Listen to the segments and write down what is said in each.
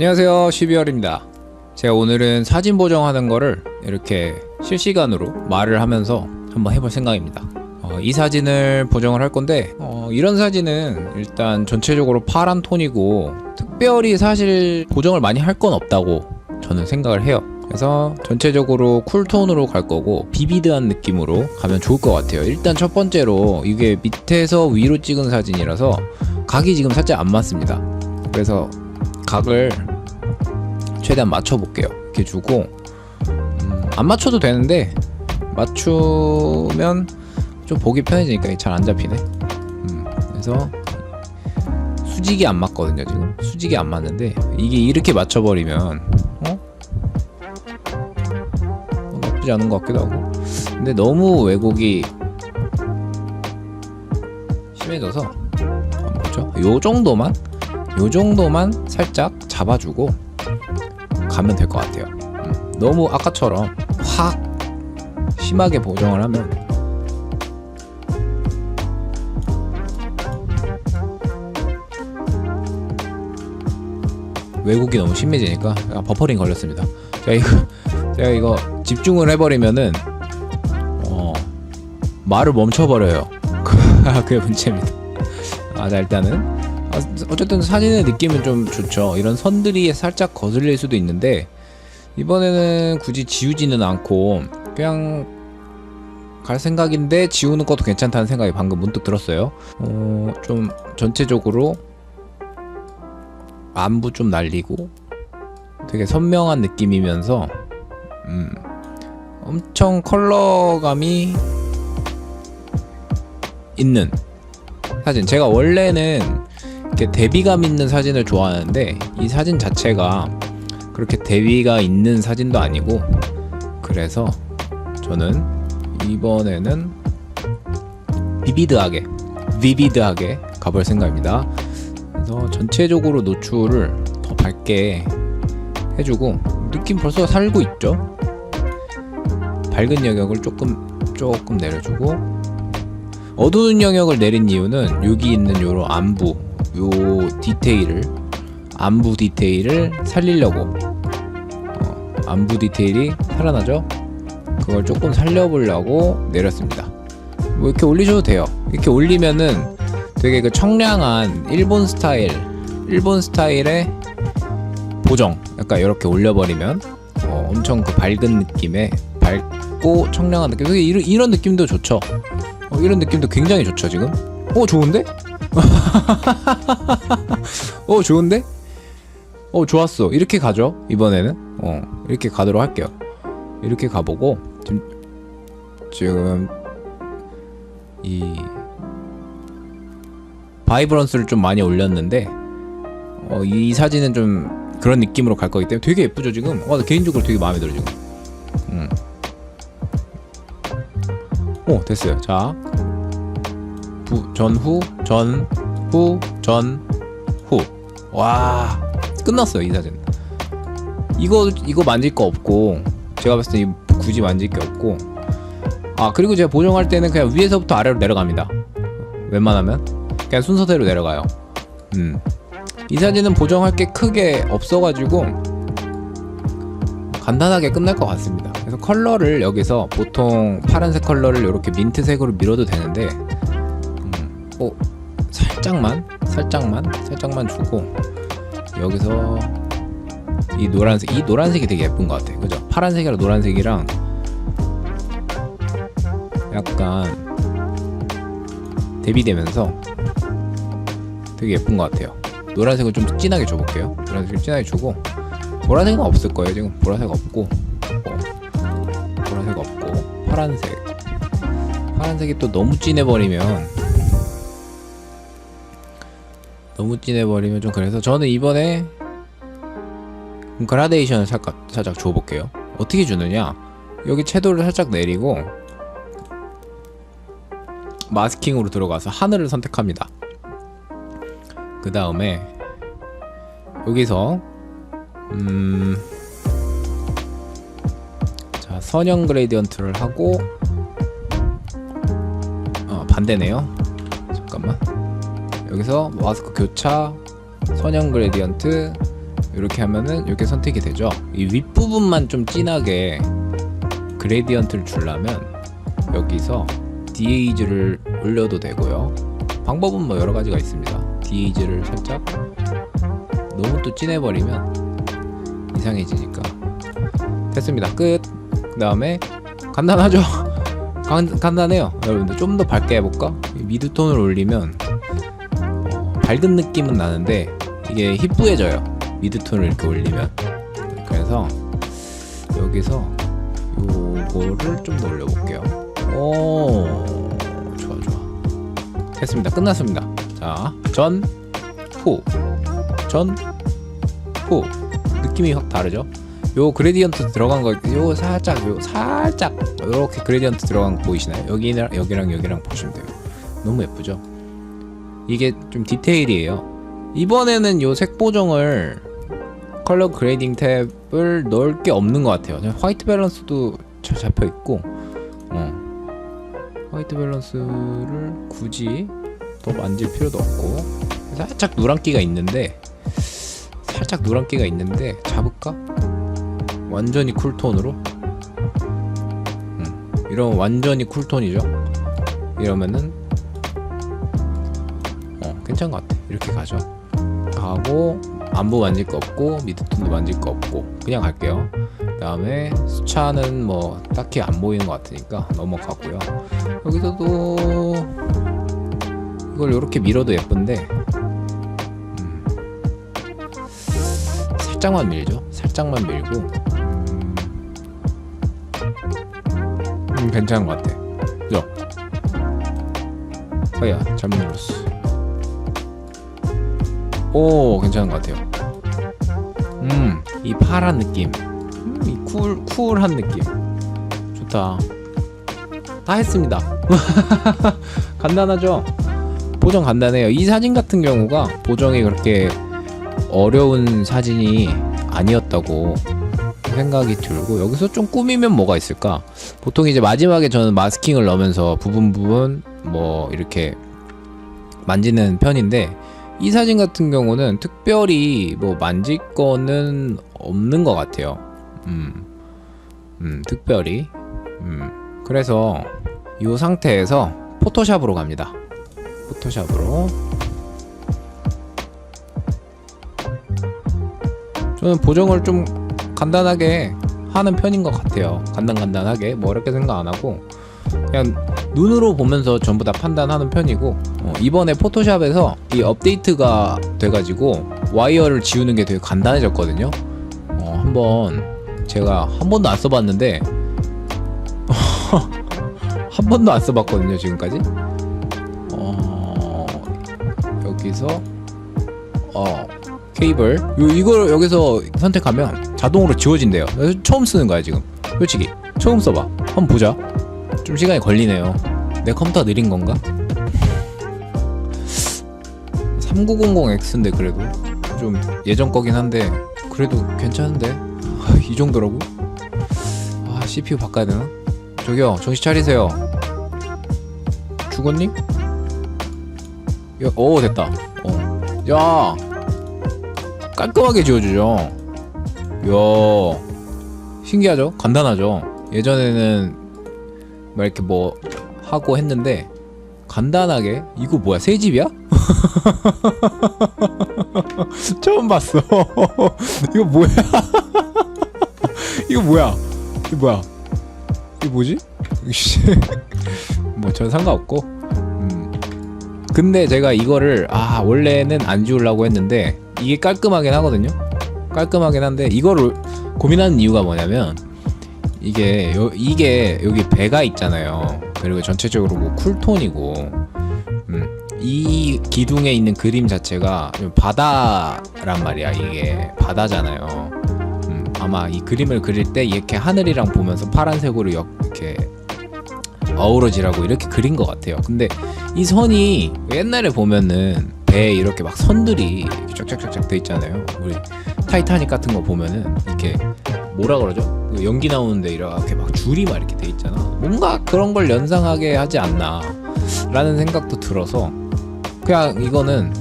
안녕하세요. 12월입니다. 제가 오늘은 사진 보정하는 거를 이렇게 실시간으로 말을 하면서 한번 해볼 생각입니다. 어, 이 사진을 보정을 할 건데 어, 이런 사진은 일단 전체적으로 파란 톤이고 특별히 사실 보정을 많이 할 건 없다고 저는 생각을 해요. 그래서 전체적으로 쿨톤으로 갈 거고 비비드한 느낌으로 가면 좋을 것 같아요. 일단 첫 번째로 이게 밑에서 위로 찍은 사진이라서 각이 지금 살짝 안 맞습니다. 그래서 각을 최대한 맞춰볼게요. 이렇게 주고 음, 안 맞춰도 되는데 맞추면 좀 보기 편해지니까 잘 안 잡히네. 음, 그래서 수직이 안 맞거든요 지금 수직이 안 맞는데 이게 이렇게 맞춰버리면 어? 어, 나쁘지 않은 것 같기도 하고 근데 너무 왜곡이 심해져서 아, 뭐죠? 요 정도만 요 정도만 살짝 잡아주고 가면 될 것 같아요. 음, 너무 아까처럼 확 심하게 보정을 하면 왜곡이 너무 심해지니까 아, 버퍼링 걸렸습니다. 제가 이거 제가 이거 집중을 해버리면은 어, 말을 멈춰버려요. 그게 문제입니다. 아, 자 일단은 아, 어쨌든 사진의 느낌은 좀 좋죠. 이런 선들이 살짝 거슬릴 수도 있는데 이번에는 굳이 지우지는 않고 그냥 갈 생각인데 지우는 것도 괜찮다는 생각이 방금 문득 들었어요. 어, 좀 전체적으로 안부 좀 날리고 되게 선명한 느낌이면서 음, 엄청 컬러감이 있는 사진. 제가 원래는 이렇게 대비감 있는 사진을 좋아하는데 이 사진 자체가 그렇게 대비가 있는 사진도 아니고 그래서 저는 이번에는 비비드하게 비비드하게 가볼 생각입니다. 그래서 전체적으로 노출을 더 밝게 해주고 느낌 벌써 살고 있죠. 밝은 영역을 조금 조금 내려주고 어두운 영역을 내린 이유는 여기 있는 요런 안부 요 디테일을 안부 디테일을 살리려고. 어, 안부 디테일이 살아나죠? 그걸 조금 살려보려고 내렸습니다. 뭐 이렇게 올리셔도 돼요. 이렇게 올리면은 되게 그 청량한 일본 스타일 일본 스타일의 보정 약간 이렇게 올려버리면 어, 엄청 그 밝은 느낌의 밝고 청량한 느낌. 이런, 이런 느낌도 좋죠. 어, 이런 느낌도 굉장히 좋죠 지금? 어 좋은데? 어 좋은데? 어 좋았어. 이렇게 가죠 이번에는? 어 이렇게 가도록 할게요. 이렇게 가보고 지금 지금 이 바이브런스를 좀 많이 올렸는데 어, 이 사진은 좀 그런 느낌으로 갈 거기 때문에 되게 예쁘죠 지금? 어, 나 개인적으로 되게 마음에 들어 지금. 음. 오 됐어요. 자 부, 전후 전후 전후. 와 끝났어요 이 사진. 이거 이거 만질 거 없고 제가 봤을 때 굳이 만질 게 없고. 아 그리고 제가 보정할 때는 그냥 위에서부터 아래로 내려갑니다. 웬만하면. 그냥 순서대로 내려가요. 음이 사진은 보정할 게 크게 없어가지고 간단하게 끝날 것 같습니다. 그래서 컬러를 여기서 보통 파란색 컬러를 이렇게 민트색으로 밀어도 되는데 음, 어, 살짝만 살짝만 살짝만 주고 여기서 이 노란색 이 노란색이 되게 예쁜 것 같아. 그죠? 파란색이랑 노란색이랑 약간 대비되면서 되게 예쁜 것 같아요. 노란색을 좀 진하게 줘볼게요. 노란색을 진하게 주고 보라색은 없을 거예요 지금. 보라색 없고 어, 보라색 없고 파란색. 파란색이 또 너무 진해버리면 너무 진해버리면 좀 그래서 저는 이번에 그라데이션을 살짝, 살짝 줘볼게요. 어떻게 주느냐? 여기 채도를 살짝 내리고 마스킹으로 들어가서 하늘을 선택합니다. 그 다음에 여기서 음... 자 선형 그레디언트를 하고 어, 반대네요 여기서 마스크 교차 선형 그레디언트 이렇게 하면은 이렇게 선택이 되죠. 이 윗부분만 좀 진하게 그레디언트를 주려면 여기서 디에이즈를 올려도 되고요. 방법은 뭐 여러 가지가 있습니다. 디에이즈를 살짝 너무 또 진해버리면 이상해지니까 됐습니다. 끝. 그 다음에 간단하죠. 간, 간단해요. 여러분들 좀 더 밝게 해볼까? 이 미드톤을 올리면 어, 밝은 느낌은 나는데 이게 희뿌해져요. 미드톤을 이렇게 올리면 그래서 여기서 요거를 좀 더 올려볼게요. 오 좋아 좋아 됐습니다. 끝났습니다. 자 전, 후, 전, 후 느낌이 확 다르죠? 요 그레디언트 들어간 거, 요 살짝, 요 살짝 요렇게 그레디언트 들어간 거 보이시나요? 여기랑 여기랑 여기랑 보시면 돼요. 너무 예쁘죠? 이게 좀 디테일이에요. 이번에는 요 색 보정을 컬러 그레이딩 탭을 넣을 게 없는 것 같아요. 화이트 밸런스도 잘 잡혀 있고, 어. 화이트 밸런스를 굳이 더 만질 필요도 없고, 살짝 노란기가 있는데, 살짝 노란기가 있는데 잡을까? 완전히 쿨톤으로. 음, 이런 완전히 쿨톤이죠. 이러면은 어 괜찮은 것 같아. 이렇게 가죠. 가고 안부 만질 거 없고 미드톤도 만질 거 없고 그냥 갈게요. 그 다음에 수차는 뭐 딱히 안 보이는 것 같으니까 넘어가고요. 여기서도 이걸 이렇게 밀어도 예쁜데 음, 살짝만 밀죠. 살짝만 밀고 음, 음, 괜찮은 것 같아. 그죠? 어야 잘못 눌렀어. 오 괜찮은 것 같아요. 음, 이 파란 느낌, 음, 이 쿨, 쿨한 느낌, 좋다. 다 했습니다. 간단하죠? 보정 간단해요. 이 사진 같은 경우가 보정이 그렇게 어려운 사진이 아니었다고 생각이 들고 여기서 좀 꾸미면 뭐가 있을까? 보통 이제 마지막에 저는 마스킹을 넣으면서 부분 부분 뭐 이렇게 만지는 편인데 이 사진 같은 경우는 특별히 뭐 만질 거는 없는 것 같아요. 음, 음, 특별히. 음, 그래서 이 상태에서 포토샵으로 갑니다. 포토샵으로. 저는 보정을 좀 간단하게 하는 편인 것 같아요. 간단간단하게 뭐 어렵게 생각 안 하고 그냥 눈으로 보면서 전부 다 판단하는 편이고 어, 이번에 포토샵에서 이 업데이트가 돼가지고 와이어를 지우는 게 되게 간단해졌거든요. 어, 한번 제가 한 번도 안 써봤는데 한 번도 안 써봤거든요 지금까지. 어, 여기서 어 케이블 요, 이걸 여기서 선택하면 자동으로 지워진대요. 처음 쓰는 거야 지금. 솔직히 처음 써봐. 한번 보자. 좀 시간이 걸리네요. 내 컴퓨터 느린 건가? 3900X인데 그래도 좀 예전 거긴 한데 그래도 괜찮은데 아, 이 정도라고? 아 CPU 바꿔야 되나? 저기요 정신 차리세요. 죽었니? 야, 오 됐다. 어. 야 깔끔하게 지워주죠. 야 신기하죠? 간단하죠? 예전에는 막 이렇게 뭐 하고 했는데 간단하게 이거 뭐야 새 집이야? 처음 봤어. 이거 뭐야? 이거 뭐야? 이거 뭐야? 이거 뭐지? 뭐전 상관없고. 음. 근데 제가 이거를 아 원래는 안 지우려고 했는데 이게 깔끔하긴 하거든요. 깔끔하긴 한데 이거를 고민하는 이유가 뭐냐면 이게 요, 이게 여기 배가 있잖아요. 그리고 전체적으로 뭐 쿨톤이고 음, 이 기둥에 있는 그림 자체가 좀 바다란 말이야. 이게 바다잖아요. 음, 아마 이 그림을 그릴 때 이렇게 하늘이랑 보면서 파란색으로 역- 이렇게 어우러지라고 이렇게 그린 것 같아요. 근데 이 선이 옛날에 보면은 배에 이렇게 막 선들이 이렇게 쫙쫙쫙쫙 돼 있잖아요. 우리 타이타닉 같은 거 보면은 이렇게 뭐라 그러죠? 그 연기 나오는데 이렇게 막 줄이 막 이렇게 돼 있잖아. 뭔가 그런 걸 연상하게 하지 않나 라는 생각도 들어서 그냥 이거는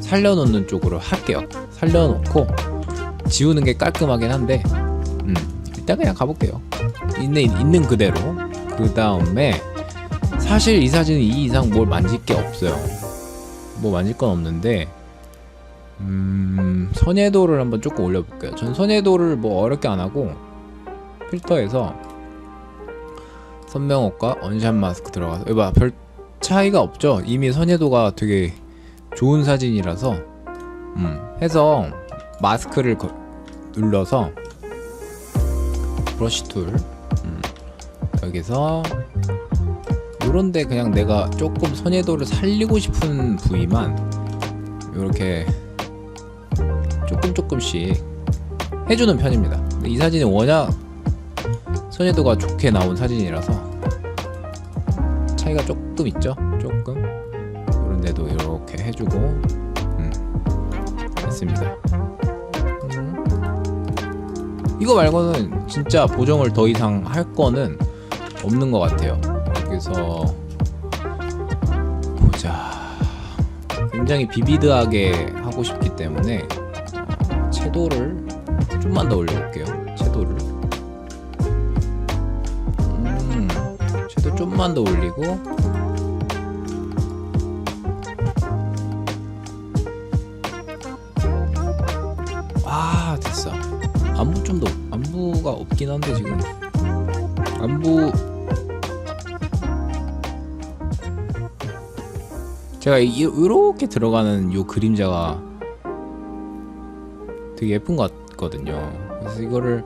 살려놓는 쪽으로 할게요. 살려놓고 지우는 게 깔끔하긴 한데 음, 일단 그냥 가볼게요. 있는 있는 그대로. 그 다음에 사실 이 사진은 이 이상 뭘 만질 게 없어요. 뭐 만질 건 없는데 음, 선예도를 한번 조금 올려볼게요. 전 선예도를 뭐 어렵게 안 하고 필터에서 선명호과 원샷 마스크 들어가서 이봐 별 차이가 없죠. 이미 선예도가 되게 좋은 사진이라서 음, 해서 마스크를 거- 눌러서 브러쉬 툴 음, 여기서 요런데 그냥 내가 조금 선예도를 살리고 싶은 부위만 이렇게 조금 조금씩 해주는 편입니다. 이 사진이 워낙 선예도가 좋게 나온 사진이라서 차이가 조금 있죠. 조금 그런데도 이렇게 해주고 음, 했습니다. 음. 이거 말고는 진짜 보정을 더 이상 할 거는 없는 것 같아요. 그래서 보자. 굉장히 비비드하게 하고 싶기 때문에 어, 채도를 좀만 더 올려볼게요. 좀만 더 올리고. 아 됐어. 안부 좀 더 안부가 없긴 한데 지금 안부 제가 이- 이렇게 들어가는 요 그림자가 되게 예쁜 것 같거든요. 그래서 이거를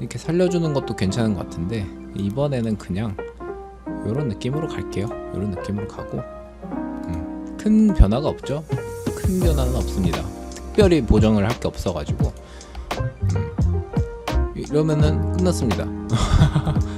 이렇게 살려주는 것도 괜찮은 것 같은데 이번에는 그냥 이런 느낌으로 갈게요. 이런 느낌으로 가고 음, 큰 변화가 없죠. 큰 변화는 없습니다. 특별히 보정을 할 게 없어가지고 음, 이러면은 끝났습니다.